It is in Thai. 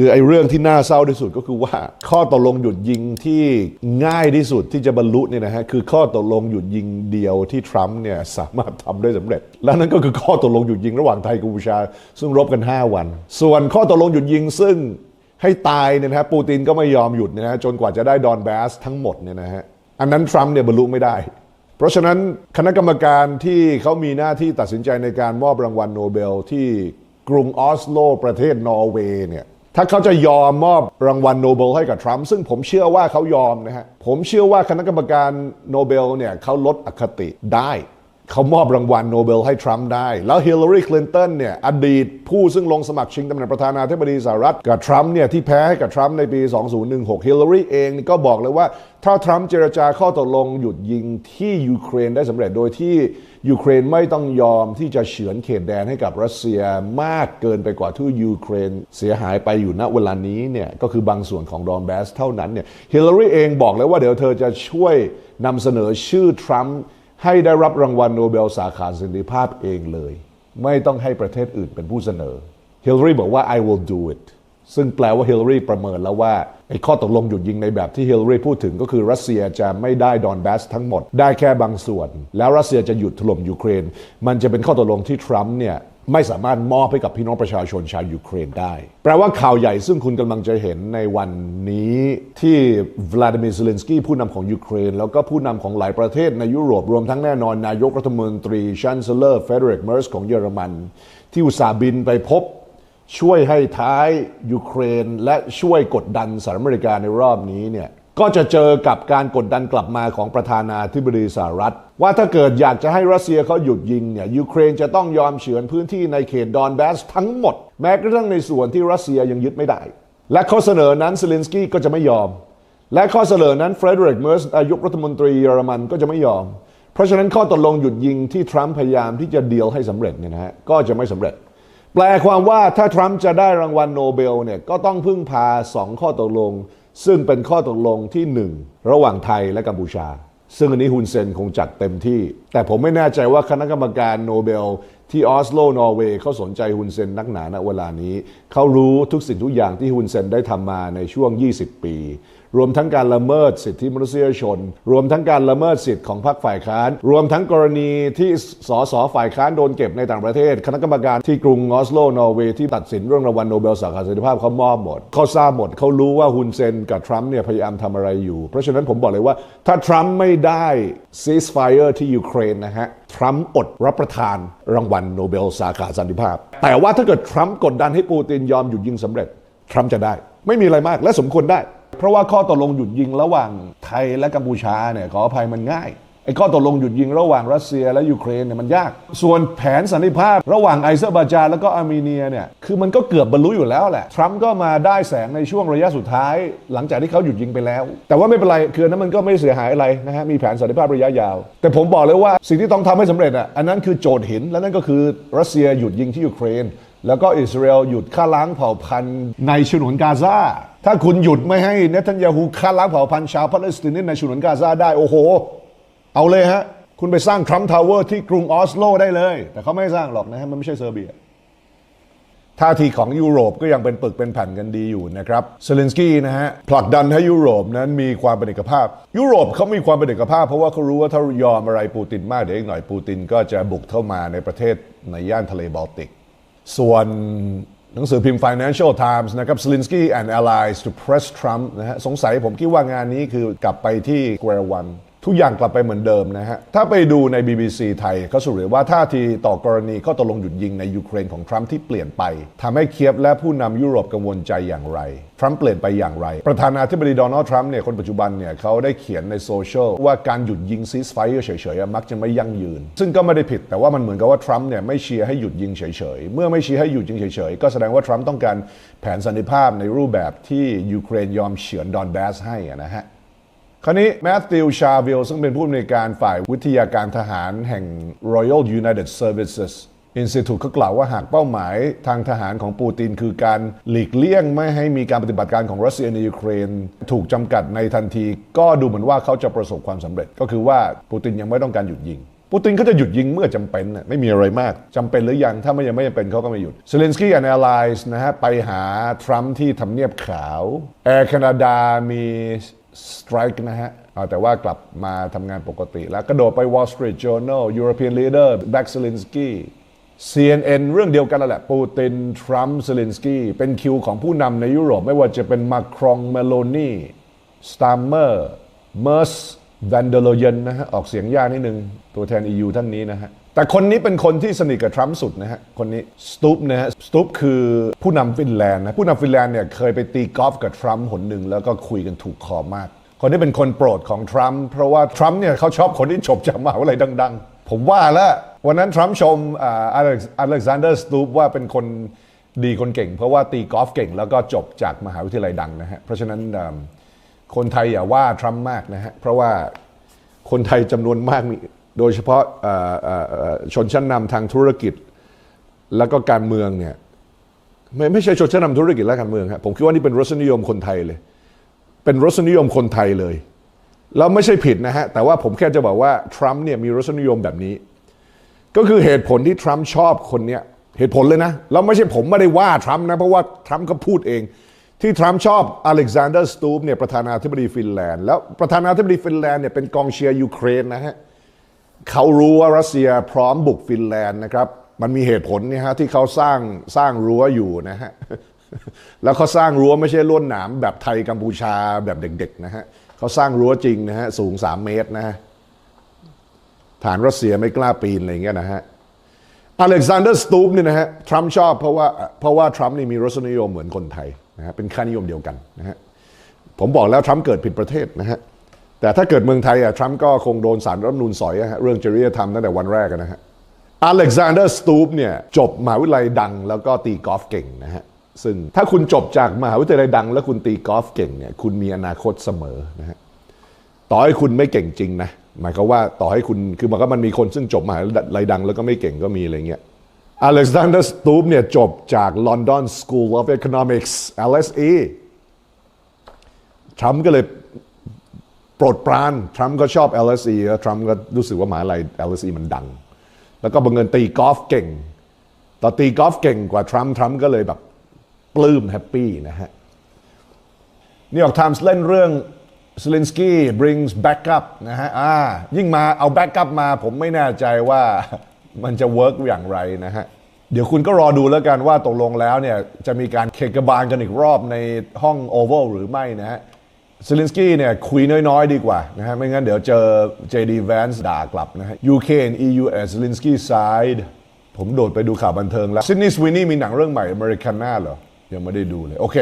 คือไอ้เรื่องที่น่าเศร้าที่สุดก็คือว่า ข้อตกลงหยุดยิงที่ง่ายที่สุดที่จะบรรลุเนี่ยนะฮะคือข้อตกลงหยุดยิงเดียวที่ทรัมป์เนี่ยสามารถทำได้สำเร็จ และนั่นก็คือข้อตกลงหยุดยิงระหว่างไทยกับกัมพูชา ซึ่งรบกัน 5 วัน ส่วนข้อตกลงหยุดยิงซึ่งให้ตายเนี่ยนะฮะปูตินก็ไม่ยอมหยุดนยนะฮะจนกว่าจะได้ดอนแบสทั้งหมดเนี่ยนะฮะอันนั้นทรัมป์เนี่ยบรรลุไม่ได้ เพราะฉะนั้นคณะกรรมการที่เขามีหน้าที่ตัดสินใจในการมอบรางวัลโนเบลที่กรุงออสโล ประเทศนอร์เวย์เนี่ย ถ้าเขาจะยอมมอบรางวัลโนเบลให้กับทรัมป์ซึ่งผมเชื่อว่าเขายอมนะฮะ ผมเชื่อว่าคณะกรรมการโนเบลเนี่ยเขาลดอคติได้เขามอบรางวัลโนเบลให้ทรัมป์ได้ แล้วฮิลลารีคลินตันเนี่ยอดีตผู้ซึ่งลงสมัครชิงตำแหน่งประธานาธิบดีสหรัฐกับทรัมป์เนี่ยที่แพ้ให้กับทรัมป์ในปี 2016ฮิลลารีเองก็บอกเลยว่า ถ้าทรัมป์เจรจาข้อตกลงหยุดยิงที่ยูเครนได้สำเร็จโดยที่ ยูเครนไม่ต้องยอมที่จะเฉือนเขตแดนให้กับรัสเซียมากเกินไปกว่าที่ยูเครนเสียหายไปอยู่ณเวลานี้เนี่ยก็คือบางส่วนของดอนแบสเท่านั้นเนี่ยฮิลลารีเองบอกเลยว่าเดี๋ยวเธอจะช่วยนำเสนอชื่อทรัมป์ให้ได้รับรางวัลโนเบลสาขาสันติภาพเองเลย ไม่ต้องให้ประเทศอื่นเป็นผู้เสนอฮิลลารีบอกว่า I will do it ซึ่งแปลว่าฮิลลารีประเมินแล้วว่าไอ้ข้อตกลงหยุดยิงในแบบที่ฮิลลารีพูดถึงก็คือรัสเซียจะไม่ได้ดอนแบสทั้งหมด ได้แค่บางส่วน แล้วรัสเซียจะหยุดถล่มยูเครน มันจะเป็นข้อตกลงที่ทรัมป์เนี่ยไม่สามารถมอบให้กับพี่น้องประชาชนชาวยูเครนได้ แปลว่าข่าวใหญ่ซึ่งคุณกำลังจะเห็นในวันนี้ที่วลาดิมีร์เซเลนสกี้ผู้นำของยูเครน แล้วก็ผู้นำของหลายประเทศในยุโรป รวมทั้งแน่นอนนายกรัฐมนตรีชันเซเลอร์เฟเดริกเมอร์สของเยอรมัน ที่อุตส่าห์บินไปพบ ช่วยให้ท้ายยูเครน และช่วยกดดันสหรัฐอเมริกาในรอบนี้เนี่ยก็จะเจอกับการกดดันกลับมาของประธานาธิบดีสหรัฐ ว่าถ้าเกิดอยากจะให้รัสเซียเขาหยุดยิงเนี่ยยูเครนจะต้องยอมเฉือนพื้นที่ในเขตดอนแบสทั้งหมด แม้กระทั่งในส่วนที่รัสเซียยังยึดไม่ได้ และข้อเสนอนั้นเซเลนสกี้ก็จะไม่ยอม และข้อเสนอนั้นเฟรเดริกเมอร์สนายกรัฐมนตรีเยอรมันก็จะไม่ยอม เพราะฉะนั้นข้อตกลงหยุดยิงที่ทรัมป์พยายามที่จะเดีลให้สำเร็จเนี่ยนะฮะก็จะไม่สำเร็จ แปลความว่าถ้าทรัมป์จะได้รางวัลโนเบลเนี่ยก็ต้องพึ่งพาสองข้อตกลง ซึ่งเป็นข้อตกลงที่หนึ่งระหว่างไทยและกัมพูชา ซึ่งอันนี้ฮุนเซนคงจัดเต็มที่ แต่ผมไม่แน่ใจว่าคณะกรรมการโนเบล ที่ออสโลนอร์เวย์เขาสนใจฮุนเซนนักหนาณเวลานี้ เขารู้ทุกสิ่งทุกอย่างที่ฮุนเซนได้ทำมาในช่วง 20 ปี รวมทั้งการละเมิดสิทธิมนุษยชน รวมทั้งการละเมิดสิทธิของพรรคฝ่ายค้าน รวมทั้งกรณีที่สสฝ่ายค้านโดนเก็บในต่างประเทศ คณะกรรมการที่กรุงออสโลนอร์เวย์ที่ตัดสินเรื่องรางวัลโนเบลสาขาสันติภาพเขามอบหมดเขาทราบหมดเขารู้ว่าฮุนเซนกับทรัมป์เนี่ยพยายามทำอะไรอยู่ เพราะฉะนั้นผมบอกเลยว่าถ้าทรัมป์ไม่ได้ ceasefire ที่ยูเครนนะฮะทรัมป์อดรับประทานรางวัลโนเบลสาขาสันติภาพ แต่ว่าถ้าเกิดทรัมป์กดดันให้ปูตินยอมหยุดยิงสำเร็จ ทรัมป์จะได้ ไม่มีอะไรมากและสมควรได้ เพราะว่าข้อตกลงหยุดยิงระหว่างไทยและกัมพูชาเนี่ยขออภัยมันง่าย ไอ้ข้อตกลงหยุดยิงระหว่างรัสเซียและยูเครนเนี่ยมันยาก ส่วนแผนสันติภาพระหว่างไอเซอร์บาจานแล้วก็อาร์เมเนียเนี่ยคือมันก็เกือบบรรลุอยู่แล้วแหละ ทรัมป์ก็มาได้แสงในช่วงระยะสุดท้าย หลังจากที่เขาหยุดยิงไปแล้ว แต่ว่าไม่เป็นไรคืออนนั้นมันก็ไม่เสียหายอะไรนะฮะมีแผนสันติภาพระยะยาว แต่ผมบอกเลยว่าสิ่งที่ต้องทำให้สำเร็จอะอันนั้นคือโจทย์หินและนั่นก็คือรัสเซียหยุดยิงที่ยูเครน แล้วก็อิสราเอลหยุดฆ่าล้างเผ่าพันธุ์ในฉนวนกาซาถ้าคุณหยุดไม่ให้เนทันยาฮูฆ่าล้างเผ่าพันธุ์ชาวปาเลสไตน์ในฉนวนกาซาได้โอ้โห เอาเลยฮะ คุณไปสร้างทรัมป์ทาวเวอร์ที่กรุงออสโลได้เลย แต่เขาไม่สร้างหรอกนะฮะ มันไม่ใช่เซอร์เบียท่าทีของยุโรปก็ยังเป็นปึกเป็นแผ่นกันดีอยู่นะครับเซเลนสกี้นะฮะผลักดันให้ยุโรปนั้นมีความเป็นเอกภาพ ยุโรปเขามีความเป็นเอกภาพ เพราะว่าเขารู้ว่าถ้ายอมอะไรปูตินมากเดี๋ยวอีกหน่อยปูตินก็จะบุกเข้ามาในประเทศในย่านทะเลบอลติก ส่วนหนังสือพิมพ์ Financial Times นะครับ Zelensky and allies to press Trump นะฮะสงสัยผมคิดว่างานนี้คือกลับไปที่ Square One ทุกอย่างกลับไปเหมือนเดิมนะฮะ ถ้าไปดูใน BBC ไทยเขาสรุปว่าท่าทีต่อกรณีข้อตกลงหยุดยิงในยูเครนของทรัมป์ที่เปลี่ยนไปทำให้เคียบและผู้นำยุโรปกังวลใจอย่างไร ทรัมป์เปลี่ยนไปอย่างไร ประธานาธิบดีโดนัลด์ทรัมป์เนี่ยคนปัจจุบันเนี่ยเขาได้เขียนในโซเชียลว่าการหยุดยิงซีสไฟเออร์เฉยๆมักจะไม่ยั่งยืน ซึ่งก็ไม่ได้ผิดแต่ว่ามันเหมือนกับว่าทรัมป์เนี่ยไม่เชียร์ให้หยุดยิงเฉยๆเมื่อไม่เชียร์ให้หยุดยิงเฉยๆก็แสดงว่าทรัมป์ต้องการแผนสันติภาพในรูปแบบที่ยูเครนยอมเฉือนดอนแบสให้นะฮะ คราวนี้แมทธิวชาวิลซึ่งเป็นผู้อำนวยการฝ่ายวิทยาการทหารแห่ง Royal United Services Institute เขากล่าวว่าหากเป้าหมายทางทหารของปูติน คือการหลีกเลี่ยงไม่ให้มีการปฏิบัติการของรัสเซียในยูเครน ถูกจำกัดในทันที ก็ดูเหมือนว่าเขาจะประสบความสำเร็จ ก็คือว่าปูตินยังไม่ต้องการหยุดยิง ปูตินเขาจะหยุดยิงเมื่อจำเป็นน่ะไม่มีอะไรมากจำเป็นหรือยัง ถ้าไมันยังไม่จำเป็นเขาก็ไม่หยุดเซเลนสกี้และแอลไลน์นะฮะไปหาทรัมป์ที่ทำเนียบขาวแอร์แคนาดามีสไตรค์นะฮะแต่ว่ากลับมาทำงานปกติแล้วกระโดดไป Wall Street Journal European Leader Back Zelensky CNN เรื่องเดียวกันแหละ ปูติน ทรัมป์เซเลนสกี้ เป็นคิวของผู้นำในยุโรป ไม่ว่าจะเป็นมาครองเมโลนีสตาร์เมอร์เมอร์สแวนเดโลเยนนะฮะ ออกเสียงยากนิดนึง ตัวแทน EU ท่านนี้นะฮะ แต่คนนี้เป็นคนที่สนิทกับทรัมป์สุดนะฮะ คนนี้สตูปนะฮะสตูปคือผู้นำฟินแลนด์นะผู้นำฟินแลนด์เนี่ยเคยไปตีกอล์ฟกับทรัมป์หนหนึ่งแล้วก็คุยกันถูกคอมาก คนที่เป็นคนโปรดของทรัมป์เพราะว่าทรัมป์เนี่ยเขาชอบคนที่จบจากมหาวิทยาลัยดัง ๆ ผมว่าแล้ววันนั้นทรัมป์ชมอ่าอเล็กซานเดอร์สตูปว่าเป็นคนดีคนเก่ง เพราะว่าตีกอล์ฟเก่งแล้วก็จบจากมหาวิทยาลัยดังนะฮะเพราะฉะนั้นคนไทยอย่าว่าทรัมป์มากนะฮะเพราะว่าคนไทยจำนวนมากมี โดยเฉพาะชนชั้นนำทางธุรกิจ แล้วก็การเมืองเนี่ยไม่ไม่ใช่ชนชั้นนำธุรกิจและการเมืองครับผมคิดว่านี่เป็นรสนิยมคนไทยเลย เป็นรสนิยมคนไทยเลยแล้วไม่ใช่ผิดนะฮะ แต่ว่าผมแค่จะบอกว่า ทรัมป์เนี่ยมีรสนิยมแบบนี้ ก็คือเหตุผลที่ทรัมป์ชอบคนเนี้ยเหตุผลเลยนะแล้วไม่ใช่ผมไม่ได้ว่าทรัมป์นะ เพราะว่าทรัมป์ก็พูดเอง ที่ทรัมป์ชอบอเล็กซานเดอร์สตูปเนี่ยประธานาธิบดีฟินแลนด์แล้วประธานาธิบดีฟินแลนด์เนี่ยเป็นกองเชียร์ยูเครนนะฮะเเขารู้ว่ารัสเซียพร้อมบุกฟินแลนด์นะครับ มันมีเหตุผลนี่ฮะที่เขาสร้างสร้างรั้วอยู่นะฮะแล้วเขาสร้างรั้วไม่ใช่ลวดหนามแบบไทยกัมพูชาแบบเด็กๆนะฮะเขาสร้างรั้วจริงนะฮะสูง 3 เมตรนะฮะฐานรัสเซียไม่กล้าปีนอะไรเงี้ยนะฮะอเล็กซานเดอร์สตูปเนี่ยนะฮะทรัมป์ชอบเพราะว่าเพราะว่าทรัมป์นี่มีรสนิยมเหมือนคนไทยนะฮะเป็นค่านิยมเดียวกันนะฮะผมบอกแล้วทรัมป์เกิดผิดประเทศนะฮะ แต่ถ้าเกิดเมืองไทยอะทรัมป์ก็คงโดนสารรัฐมนูนสอยฮะเรื่องจริยธรรมตั้งแต่วันแรกนะฮะอเล็กซานเดอร์สตูปเนี่ยจบมหาวิทยาลัยดังแล้วก็ตีกอล์ฟเก่งนะฮะซึ่งถ้าคุณจบจากมหาวิทยาลัยดัง แล้วคุณตีกอล์ฟเก่งเนี่ยคุณมีอนาคตเสมอนะฮะต่อให้คุณไม่เก่งจริงนะหมายความว่าต่อให้คุณคือมันก็มันมีคนซึ่งจบมหาวิทยาลัยดัง แล้วก็ไม่เก่งก็มีอะไรเงี้ยอเล็กซานเดอร์สตูปเนี่ยจบจาก London School of Economics LSE ทรัมป์ก็เลย โปรดปราน ทรัมป์ก็ชอบ LSE แล้วทรัมป์ก็รู้สึกว่าหมหาลัย LSE มันดัง แล้วก็บังเงินตีกอล์ฟเก่ง ต่อตีกอล์ฟเก่งกว่าทรัมป์ทรัมป์ก็เลยแบบปลื้มแฮปปี้นะฮะนิวยอร์กไทมส์เล่นเรื่อง Zelensky brings backup นะฮะอ่ายิ่งมาเอา backup มาผมไม่แน่ใจว่ามันจะเวิร์กอย่างไรนะฮะ เดี๋ยวคุณก็รอดูแล้วกันว่าตกลงแล้วเนี่ย จะมีการเคกบาลกันอีกรอบในห้องโอเวลหรือไม่นะฮะ ซิลินสกี้เนี่ยคุยน้อย ๆ ดีกว่านะฮะไม่งั้นเดี๋ยวเจอ JD Vance ด่ากลับนะฮะ UK and EU at Zelensky side ผมโดดไปดูข่าวบันเทิงแล้วซินนี่สวินนี่มีหนังเรื่องใหม่ Americana เหรอ ยังไม่ได้ดูเลย โอเค